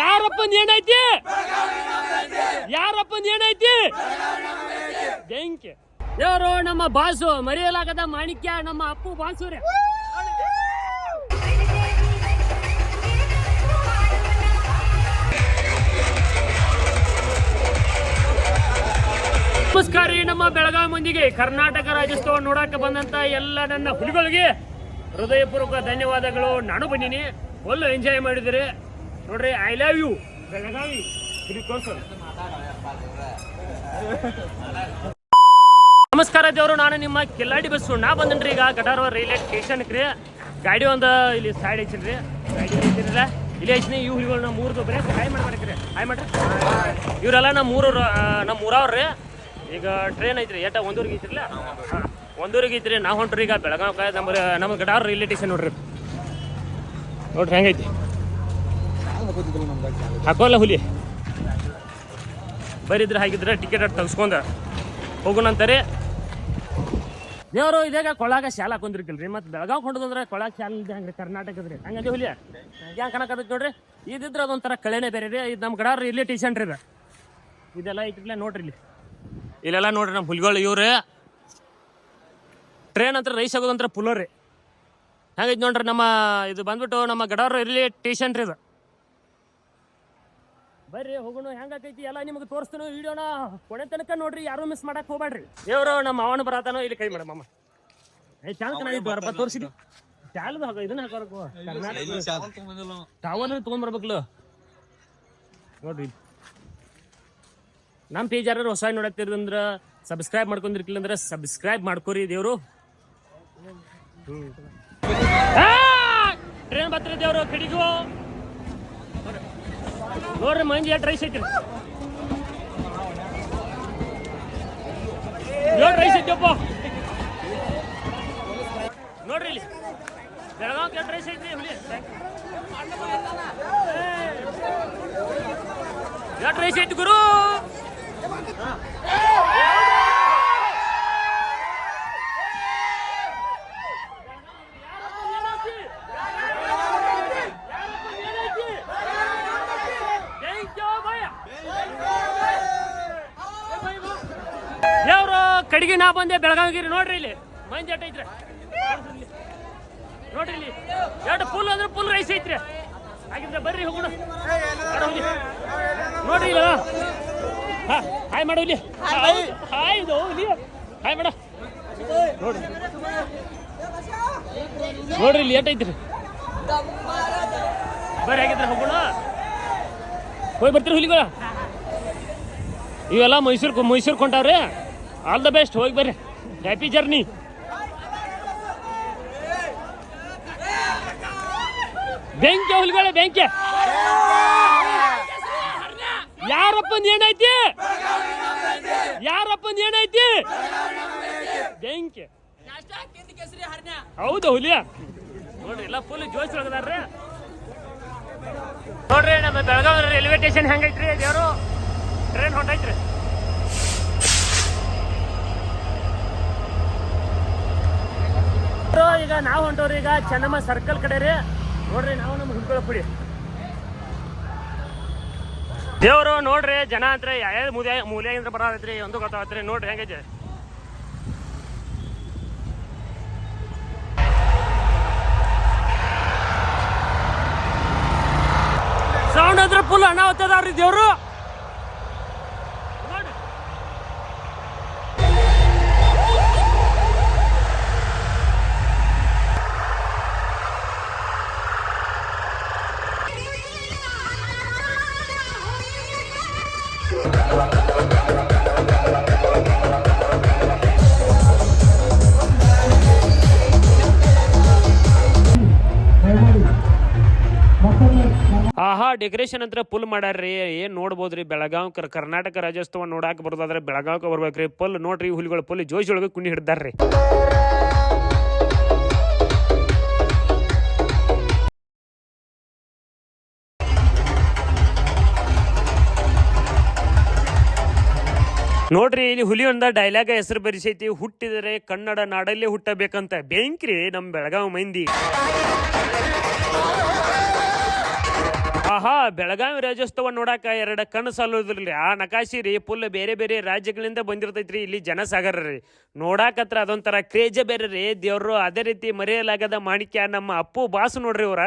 ಯಾರಪ್ಪಂದ್ ಏನೈತಿ? ಯಾರಪ್ಪನ ಏನೈತಿ? ಬೆಂಕಿ. ಯಾರು ನಮ್ಮ ಬಾಸು, ಮರೆಯಲಾಗದ ಮಾಣಿಕ್ಯ, ನಮ್ಮ ಅಪ್ಪು ಬಾಸುರೆ. ನಮಸ್ಕಾರ ರೀ ನಮ್ಮ ಬೆಳಗಾವಿ ಮಂದಿಗೆ. ಕರ್ನಾಟಕ ರಾಜ್ಯೋತ್ಸವ ನೋಡಕ್ಕ ಬಂದಂತ ಎಲ್ಲ ನನ್ನ ಹುಲಿಗಳಿಗೆ ಹೃದಯಪೂರ್ವಕ ಧನ್ಯವಾದಗಳು. ನಾನು ಬಂದೀನಿ ಒಳ್ಳೆ ಎಂಜಾಯ್ ಮಾಡಿದ್ರಿ. ನೋಡ್ರಿ ಐ ಲವ್ ಯು ಬೆಳಗಾವಿ. ನಮಸ್ಕಾರ ದೇವರು, ನಾನು ನಿಮ್ಮ ಕಿಲ್ಲಾಡಿ ಬಸ್ಸು. ನಾ ಬಂದನ್ರಿ ಈಗ ಗಟಾರ ರೈಲ್ವೆ ಸ್ಟೇಷನ್ ರೀ ಗಾಡಿ ಒಂದು ಇಲ್ಲಿ ಸೈಡ್ ಐತಿನ್ರಿ ಗಾಡಿ ಐತಿರಲ್ಲ ಇಲ್ಲಿ ಐತಿ ಇವು ನಮ್ಮ ಮೂರ್ದು ಬರೀ. ಹಾಯ್ ಮಾಡ್ಬೇಕ್ರಿ ಹಾಯ್ ಮಾಡ್ರಿ. ಇವರೆಲ್ಲ ನಮ್ಮ ಮೂರು ನಮ್ಮ ಊರವ್ರಿ ಈಗ ಟ್ರೈನ್ ಐತ್ರಿ ಎಟ್ಟ ಒಂದೂರಿಗೆ ಐತಿರಲ್ಲ? ಹಾಂ, ಒಂದೂರಿಗೆ ಐತ್ರಿ. ನಾವು ಹೊಂಟ್ರಿ ಈಗ ಬೆಳಗಾವ್ ನಮ್ಮ ನಮ್ಮ ಗಟಾರ ರೈಲ್ವೆ ಸ್ಟೇಷನ್ ನೋಡ್ರಿ. ನೋಡ್ರಿ, ಹೆಂಗೈತಿ? ಹಾಕೋಲ್ಲ ಹುಲಿ. ಬರಿದ್ರೆ ಹಾಗಿದ್ರೆ ಟಿಕೆಟ್ ತಗ್ಸ್ಕೊಂಡ ಹೋಗೋಣಂತಾರೆ ದೇವರು ಇದಾಗ ಕೊಳಾಗ ಶಾಲ ಹಾಕೊಂಡಿರ್ಕಿಲ್ರಿ? ಮತ್ತೆ ಬೆಳಗಾವ್ ಹೊಂಡದಂದ್ರೆ ಕೊಳಾಗ ಶಾಲ ಇದೆ ಹಂಗ್ರಿ ಕರ್ನಾಟಕದ್ರಿ. ರೀ ಹಂಗಾಗಿ ಹುಲಿ ಹ್ಯಾಂಗ ಕನಕದಕ್ಕೆ ನೋಡ್ರಿ? ಇದಿದ್ರೆ ಅದೊಂಥರ ಕಳೆನೇ ಬೇರೆ ರೀ. ಇದು ನಮ್ಮ ಗಡಾರ ಇಲ್ಲೇ ಟೇಷನ್ ರೀ ಇದು. ಇದೆಲ್ಲ ಇಟ್ಟಿಲ್ಲ ನೋಡ್ರಿ ಇಲ್ಲಿ. ಇಲ್ಲೆಲ್ಲ ನೋಡ್ರಿ ನಮ್ಮ ಹುಲಿಗಳು ಇವ್ರಿ. ಟ್ರೈನ್ ಅಂತ ರೈಸ್ ಆಗೋದಂತ್ರ ಪುಲೋ ರೀ ಹಂಗೈತೆ ನೋಡ್ರಿ ನಮ್ಮ ಇದು ಬಂದ್ಬಿಟ್ಟು ನಮ್ಮ ಗಡಾರ ಇಲ್ಲಿ ಟೇಷನ್ ರೀ ಇದು. ಬರ್ರಿ ಹೋಗೋಣ ಹೆಂಗಾಕೈತಿ ಎಲ್ಲ ನಿಮಗೆ ತೋರಿಸ್ತಾನೋ ವಿಡಿಯೋನ. ಕೊನೆ ತನಕ ನೋಡ್ರಿ ಯಾರು ಮಿಸ್ ಮಾಡಕ್ ಹೋಗ್ಬೇಡ್ರಿ. ದೇವ್ರು ನಮ್ಮ ಅವನ ಬರತಾನೋ ಇಲ್ಲಿ ಕೈ ಏ ತೋರಿಸಿದಿ. ಚಾಲದ ಹಾಕ ಇದನ್ನ ಹಾಕೋರಕು ತೊಗೊಂಡ್ಬರ್ಬೇಕಲ್ಲ ನೋಡ್ರಿ. ನಮ್ಮ ಪೇಜ್ ಯಾರು ಹೊಸ ನೋಡತ್ತಿರಂದ್ರ ಸಬ್ಸ್ಕ್ರೈಬ್ ಮಾಡ್ಕೊಂಡಿರ್ಕಿಲ್ಲ ಅಂದ್ರೆ ಸಬ್ಸ್ಕ್ರೈಬ್ ಮಾಡ್ಕೋರಿ ದೇವ್ರು. ಟ್ರೈನ್ ಬತ್ತಿರ ದೇವ್ರು ಕಡಿಗೂ. ನೋಡ್ರಿ ಮಂಜಿ ಎಷ್ಟು ರೈಸ್ ಐತಿ ಏಳು ರೈಸ್ ಐತಿಯಪ್ಪ ನೋಡ್ರಿ ಇಲ್ಲಿ. ಬೆಳಗಾವ್ ಎಷ್ಟು ರೈಸ್ ಐತಿ ಹುಲಿ. ಎಷ್ಟು ರೈಸ್ ಐತಿ ಗುರು ದೇವ್ರು ಕಡಿಗೆ ನಾ ಬಂದೆ ಬೆಳಗಾವಿಗಿರಿ. ನೋಡ್ರಿ ಇಲ್ಲಿ ಮಂದಿ ಐತ್ರಿ? ನೋಡ್ರಿ ಇಲ್ಲಿ ಎರಡು ಫುಲ್ ಅಂದ್ರೆ ಫುಲ್ ರೈಸ್ ಐತ್ರಿ. ಹಾಗಿದ್ರೆ ಬರ್ರಿ ಹೋಗೋಣ. ನೋಡ್ರಿ ಇಲ್ಲ ಹಾಯ್ ಮಾಡು ಇಲ್ಲಿ ಹಾಯ್ ಇದು ಇಲ್ಲಿ ಹಾಯ್ ಮಾಡ. ನೋಡ್ರಿ. ನೋಡ್ರಿ ಇಲ್ಲಿ ಎಟ್ ಐತ್ರಿ? ಬರ್ರಿ ಹಾಗಿದ್ರೆ ಹೋಗೋಣ. ಹೋಗಿ ಬರ್ತೀರಿ ಹುಲಿಗಳ? ಇವೆಲ್ಲ ಮೈಸೂರು ಮೈಸೂರು ಕೊಂಡವ್ರೆ? ಆಲ್ ದ ಬೆಸ್ಟ್ ಹೋಗಿ ಬರ್ರಿ. ಹ್ಯಾಪಿ ಜರ್ನಿ ಬೆಂಕಿ, ಹುಲಿಗಳೇ, ಬೆಂಕಿ. ಯಾರಪ್ಪನ ಏನೈತಿ ಯಾರಪ್ಪಂದ್ ಏನೈತಿ ಬೆಂಕಿ. ಹೌದು, ಹುಲಿಯ. ನೋಡ್ರಿ, ಎಲ್ಲ ಫುಲ್ ಜೋಶ್ ಒಳಗದಾರ್ರಿ ನೋಡ್ರಿ, ನಮ್ಮ ಬೆಳಗಾವಿ ರೈಲ್ವೆ ಸ್ಟೇಷನ್ ಹೆಂಗೈತ್ರಿ ದೇವರು? ಟ್ರೈನ್ ಹೊಂಟೈತ್ರಿ. ಈಗ ನಾವು ಹೊಂಟವ್ರಿ ಈಗ ಚೆನ್ನಮ್ಮ ಸರ್ಕಲ್ ಕಡೆ ರೀ. ನೋಡ್ರಿ, ನಾವು ನಮ್ಮ ಹುಡ್ಕೊಳ ಪುಡಿ ದೇವರು ನೋಡ್ರಿ, ಜನ ಅಂತ್ರಿ ಯಾವ ಮೂಲೆ ಮೂಲೆಯಿಂದ ಬರತ್ರಿ ಒಂದು ಗೊತ್ತಾಗತ್ರಿ. ನೋಡ್ರಿ, ಹೆಂಗೈತೆ? ಸೌಂಡ್ ಅಂದ್ರೆ ಫುಲ್ ಅನಾಹುತದವ್ರಿ ದೇವ್ರು. ಡೆಕೋರೇಷನ್ ಅಂತ ಪುಲ್ ಮಾಡ್ಯಾರ್ರಿ. ಏನ್ ನೋಡ್ಬೋದ್ರಿ ಬೆಳಗಾವ್ ಕರ್- ಕರ್ನಾಟಕ ರಾಜ್ಯೋತ್ಸವ ನೋಡಾಕ ಬರೋದಾದ್ರೆ ಬೆಳಗಾವ್ ಬರ್ಬೇಕ್ರಿ. ಪುಲ್ ನೋಡ್ರಿ, ಹುಲಿಗಳ ಪುಲ್ ಜೋಶ್ ಒಳಗೆ ಕುಣಿ ಹಿಡ್ದಾರ್ರಿ. ನೋಡ್ರಿ, ಇಲ್ಲಿ ಹುಲಿ ಒಂದ ಡೈಲಾಗ ಹೆಸರು ಬರಿಸೈತಿ. ಹುಟ್ಟಿದರೆ ಕನ್ನಡ ನಾಡಲ್ಲೇ ಹುಟ್ಟಬೇಕಂತ. ಬೆಂಕ್ರಿ ನಮ್ ಬೆಳಗಾವ್ ಮಂದಿ. ಆಹಾ, ಬೆಳಗಾವಿ ರಾಜ್ಯೋತ್ಸವ ನೋಡಾಕ ಎರಡು ಕಣ್ಣು ಸಾಲೋದಿಲ್ರಿ ಆ ನಕಾಶಿ ರೀ ಫುಲ್ ಬೇರೆ ಬೇರೆ ರಾಜ್ಯಗಳಿಂದ ಬಂದಿರ್ತೈತ್ರಿ, ಇಲ್ಲಿ ಜನಸಾಗರ ರೀ ನೋಡಾಕತ್ರ ಅದೊಂಥರ ಕ್ರೇಜ ಬೇರೆ ರೀ ದೇವ್ರು ಅದೇ ರೀತಿ ಮರೆಯಲಾಗದ ಮಾಣಿಕ್ಯ ನಮ್ಮ ಅಪ್ಪು ಬಾಸು ನೋಡ್ರಿ ಇವ್ರ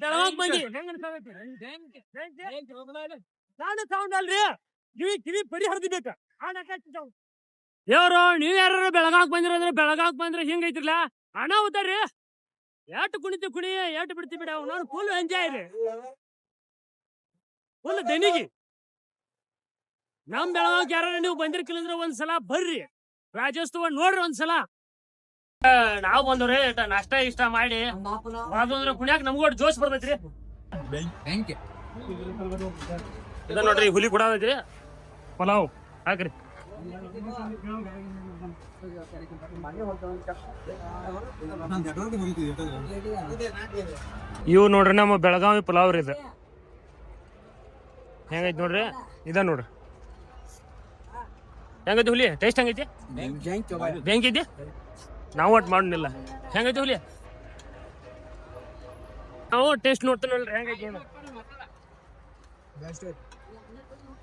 ಬೆಳಗಾವ್ ನಾನು ಸೌಂಡ್ ಅಲ್ರಿ ಕಿವಿ ಕಿವಿ ಬರಿ ಹರಿದಿಬೇಕ ದೇವ್ರು ನೀವ್ ಯಾರು ಬೆಳಗಾವ್ ಬಂದಿರಂದ್ರೆ ಬೆಳಗಾಕ್ ಬಂದ್ರೆ ಅಣಾ ಹಣ ರೀ ಎಟ್ ಕುಣಿತಿ ಕುಣಿ ಎಟ್ ಬಿಡ್ತಿ ಬಿಡ ನಾನು ಫುಲ್ ಎಂಜಾಯ್ ರೀ. ಫುಲ್ ದನಿಗಿ. ನಮ್ ಬೆಳಗಾವ್ ಯಾರು ನೀವು ಬಂದಿರ್ಕಿಲ್ಲ ಒಂದ್ಸಲ ಬರ್ರಿ. ರಾಜ್ಯೋತ್ಸವ ನೋಡ್ರಿ ಒಂದ್ಸಲ. ಸಲ ನಾವ್ ಬಂದವ್ರಿ ನಷ್ಟ ಇಷ್ಟ ಮಾಡಿ. ಅದು ಅಂದ್ರೆ ಕುಣ್ಯಾಕ ನಮ್ಗೋಟ್ ಜೋಶ್ ಬರ್ತೈತ್ರಿ. ಇದ ನೋಡ್ರಿ, ಹುಲಿ ಕೂಡ ಕೊಡೋದೈತ್ರಿ ಪಲಾವ್. ಹಾಕ್ರಿ. ಇವು ನೋಡ್ರಿ ನಮ್ಮ ಬೆಳಗಾವಿ ಪಲಾವ್ ರೀ ಇದು. ಹೆಂಗೈತಿ ನೋಡ್ರಿ? ಇದ ನೋಡ್ರಿ. ಹೆಂಗೈತಿ ಹುಲಿ? ಟೇಸ್ಟ್ ಹೆಂಗೈತಿ? ಬ್ಯಾಂಕ್ ಐತಿ ನಾವು ಒಟ್ಟು ಮಾಡಲಿಲ್ಲ ಹೆಂಗೈತಿ ಹುಲಿ? ನಾವು ಟೇಸ್ಟ್ ನೋಡ್ತೀನಲ್ರಿ, ಹೆಂಗೈತಿ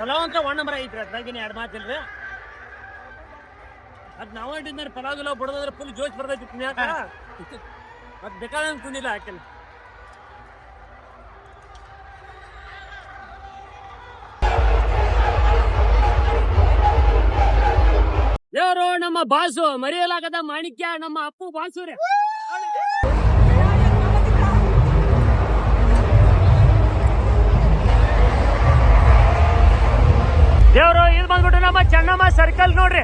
ಪಲಾವ್ ಅಂತ ಒನ್ ನಂಬರ್ ಐತ್ರಿ, ಅದ್ರಾಗಿನ ಎರಡು ಮಾತಿಲ್ರಿ ಅದ್ ನಾವ್ ಇಟ್ಟಿದ್ದಾರೆ ಪಲಾವ್ ಗಿಲಾವ್ ಬಿಡೋದ್ರೆ ಫುಲ್ ಜೋಶ್ ಬರ್ತೈತಿ ಕುಣ್ಯಾಕ ಮತ್ ಬೇಕಾದಂಗ್ ಕುಣಿಲ್ಲ ಹಾಕಿಲ್ಲ ದೇವರು ನಮ್ಮ ಬಾಸು, ಮರೆಯಲಾಗದ ಮಾಣಿಕ್ಯ, ನಮ್ಮ ಅಪ್ಪು ಬಾಸು ದೇವ್ರು ಇದು ಬಂದ್ಬಿಟ್ಟು ನಮ್ಮ ಚೆನ್ನಮ್ಮ ಸರ್ಕಲ್ ನೋಡ್ರಿ.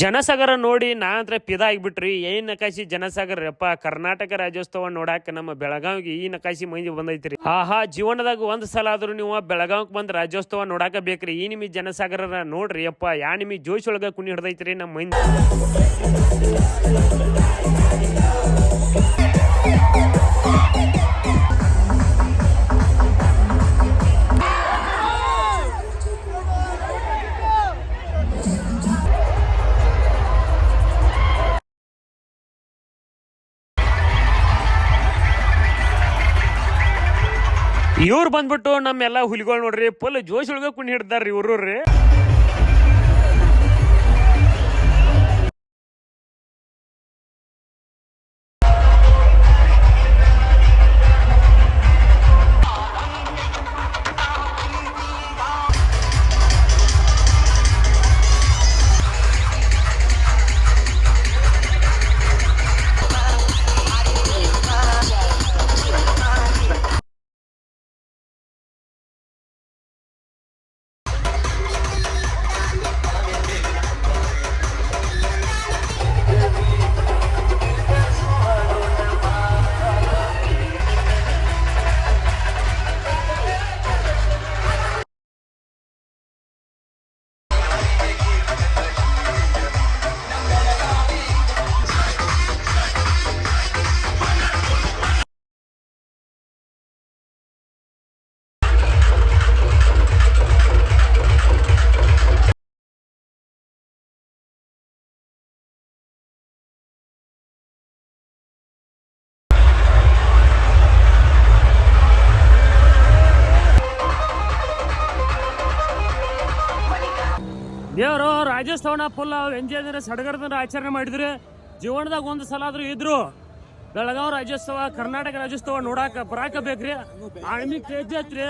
ಜನಸಾಗರ ನೋಡಿ ನಾ ಅಂದ್ರೆ ಪಿದ ಆಗಿಬಿಟ್ರಿ. ಏನ್ ನಕಾಶಿ ಜನಸಾಗರ ಅಪ್ಪ, ಕರ್ನಾಟಕ ರಾಜ್ಯೋತ್ಸವ ನೋಡಾಕ ನಮ್ಮ ಬೆಳಗಾವಿಗೆ ಈ ನಕಾಶಿ ಮಂದಿ ಬಂದೈತ್ರಿ. ಆಹಾ, ಜೀವನದಾಗ ಒಂದ್ ಸಲ ಆದ್ರೂ ನೀವು ಬೆಳಗಾವಿಗೆ ಬಂದ್ ರಾಜ್ಯೋತ್ಸವ ನೋಡಾಕ ಬೇಕ್ರಿ. ಈ ನಿಮಿ ಜನಸಾಗರ ನೋಡ್ರಿ ಅಪ್ಪ, ಯಾ ನಿಮಿ ಜೋಶ್ ಒಳಗ ಕುಣಿ ಹಿಡ್ದೈತ್ರಿ ನಮ್ಮ ಮಂದಿ. ಇವ್ರು ಬಂದ್ಬಿಟ್ಟು ನಮ್ಮೆಲ್ಲ ಹುಲಿಗಳು ನೋಡ್ರಿ ಫುಲ್ ಜೋಶ್ ಒಳಗ ಕುಣಿ ಹಿಡ್ದಾರ್ರಿ ಇವ್ರು ರೀ ರಾಜ್ಯೋತ್ಸವನ ಫುಲ್ ಎಂಜಾಯ್ ಅಂದ್ರೆ ಸಡಗರದಿಂದ ಆಚರಣೆ ಮಾಡಿದ್ರೆ. ಜೀವನದಾಗ ಒಂದು ಸಲ ಆದರೂ ಇದ್ರು. ಬೆಳಗಾವಿ ರಾಜ್ಯೋತ್ಸವ ಕರ್ನಾಟಕ ರಾಜ್ಯೋತ್ಸವ ನೋಡಾಕ ಬರಾಕ ಬೇಕ್ರಿ ಕ್ರೇಜ್ ಐತ್ರಿ.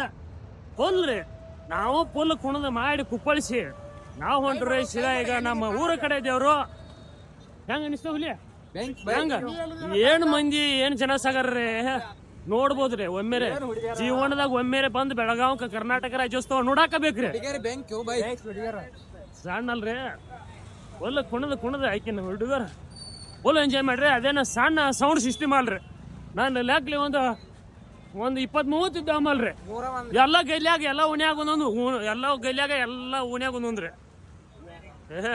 ಫುಲ್ ರೀ. ನಾವು ಫುಲ್ ಕುಣದ ಮಾಡಿ ಕುಪ್ಪಳಿಸಿ. ನಾವು ಹೊಂಟ್ರಿ ಸೀದಾ ಈಗ ನಮ್ಮ ಊರ ಕಡೆ ದೇವರು. ಹೆಂಗ ಅನಿಸ್ತಾವ ಹುಲಿ? ಹೆಂಗ? ಏನ್ ಮಂದಿ ಏನ್ ಜನ ಸಾಗರ್ರಿ ನೋಡ್ಬೋದ್ರಿ ಒಮ್ಮೆರೆ. ಜೀವನದಾಗ ಒಮ್ಮೆರೆ ಬಂದು ಬೆಳಗಾವ್ ಕರ್ನಾಟಕ ರಾಜ್ಯೋತ್ಸವ ನೋಡಾಕ ಬೇಕ್ರಿ ಬ್ಯಾಂಕ್ ಬೈ ಸಣ್ಣ ಅಲ್ರಿ ಒಲ್ಲ ಕುಣದ ಕುಣದ ನಮ್ಮ ಹುಡುಗರ ಒಲ್ಲ ಎಂಜಾಯ್ ಮಾಡ್ರಿ ಅದೇನೋ ಸಣ್ಣ ಸೌಂಡ್ ಸಿಸ್ಟಮ್ ಅಲ್ರಿ ನಾನು ಲ್ಯಾಕ್ಲಿ ಒಂದು ಒಂದು ಇಪ್ಪತ್ತ್ ಮೂವತ್ತು ಇದ್ದ ಅಲ್ರಿ ಎಲ್ಲ ಗೈಲ್ಯಾಗ ಎಲ್ಲ ಉಣ್ಯಾಗ ಒಂದೊಂದು ಎಲ್ಲ ಗೈಲ್ಯಾಗ ಎಲ್ಲ ಉಣ್ಯಾಗ ಒಂದೊಂದ್ರಿ ಏ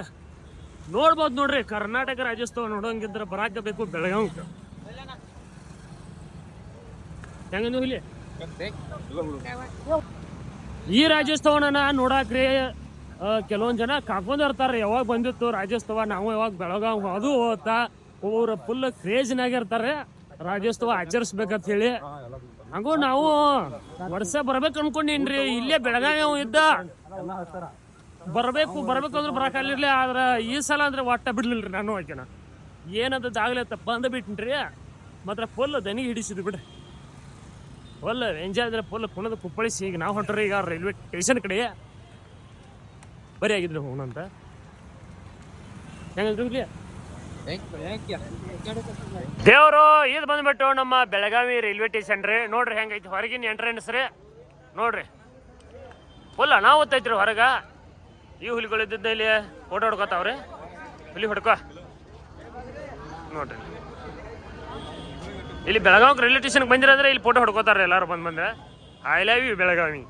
ನೋಡ್ಬೋದು ನೋಡ್ರಿ ಕರ್ನಾಟಕ ರಾಜ್ಯೋತ್ಸವ ನೋಡೋಂಗಿದ್ರೆ ಬರಾಕ ಬೇಕು ಬೆಳಗಾವ್ ಹೆಂಗ ನೀವು ಇಲ್ಲಿ ಈ ರಾಜ್ಯೋತ್ಸವನ ನೋಡಾಕ್ರಿ ಕೆಲವೊಂದ್ ಜನ ಕಾಕೊಂಡು ಇರ್ತಾರೆ. ಯಾವಾಗ ಬಂದಿತ್ತು, ರಾಜ್ಯೋತ್ಸವ, ನಾವು ಯಾವಾಗ ಬೆಳಗಾವ್ ಅದು ಹೋಗ್ತಾ ಅವ್ರ ಫುಲ್ ಕ್ರೇಜ್ನಾಗಿರ್ತಾರೆ ರಾಜ್ಯೋತ್ಸವ ಆಚರಿಸ್ಬೇಕಂತ ಹೇಳಿ. ಹಂಗೂ ನಾವು ವರ್ಷ ಬರ್ಬೇಕು ಅನ್ಕೊಂಡಿನ್ರಿ. ಇಲ್ಲೇ ಬೆಳಗಾವಿ ಇದ್ದ. ಬರಬೇಕು, ಬರ್ಬೇಕು ಅಂದ್ರೆ ಬರಕಾಲಿರ್ಲಿ ಆದ್ರೆ ಈ ಸಲ ಅಂದ್ರೆ ಒಟ್ಟ ಬಿಡ್ಲಿಲ್ರಿ ನಾನು ಆಕೆನ. ಏನಂತದ್ದು ಆಗ್ಲೇ ತಪ್ಪ ಅಂದ ಬಿಟ್ಟಿನ್ರಿ ಮಾತ್ರ ಫುಲ್ ದನಿ ಹಿಡಿಸಿದ್ ಬಿಡ್ರಿ. ಫುಲ್ ಎಂಜಾಯ್ ಅಂದ್ರೆ ಫುಲ್ ಕುಣದ ಕುಪ್ಪಳಿಸಿ ಈಗ ನಾವು ಹೊಂಟ್ರಿ ಈಗ ರೈಲ್ವೆ ಸ್ಟೇಷನ್ ಕಡೆ. ಬರೀ ಆಗಿದ್ರಿ ಹೋಗೋಣಂತ ದೇವರು ಇದು ಬಂದ್ಬಿಟ್ಟು ನಮ್ಮ ಬೆಳಗಾವಿ ರೈಲ್ವೆ ಸ್ಟೇಷನ್ ರೀ. ನೋಡ್ರಿ ಹೆಂಗೈತಿ, ಹೊರಗಿನ ಎಂಟ್ರೆನ್ಸ್ ರೀ. ನೋಡ್ರಿ. ಫುಲ್ ನಾವು ಐತ್ರಿ ಹೊರಗ. ಈ ಇದ್ದಿದ್ದ ಇಲ್ಲಿ ಫೋಟೋ ಹೊಡ್ಕೋತಾವ್ರಿ. ಹುಲಿ ಹೊಡ್ಕೊ. ನೋಡ್ರಿ. ಇಲ್ಲಿ ಬೆಳಗಾವಿ ರೈಲ್ವೆ ಸ್ಟೇಷನ್ಗೆ ಬಂದಿರಂದ್ರೆ ಇಲ್ಲಿ ಫೋಟೋ ಹೊಡ್ಕೋತಾರೆ ಎಲ್ಲಾರು ಬಂದ್ ಬಂದ್ರೆ. I love you Belagavi.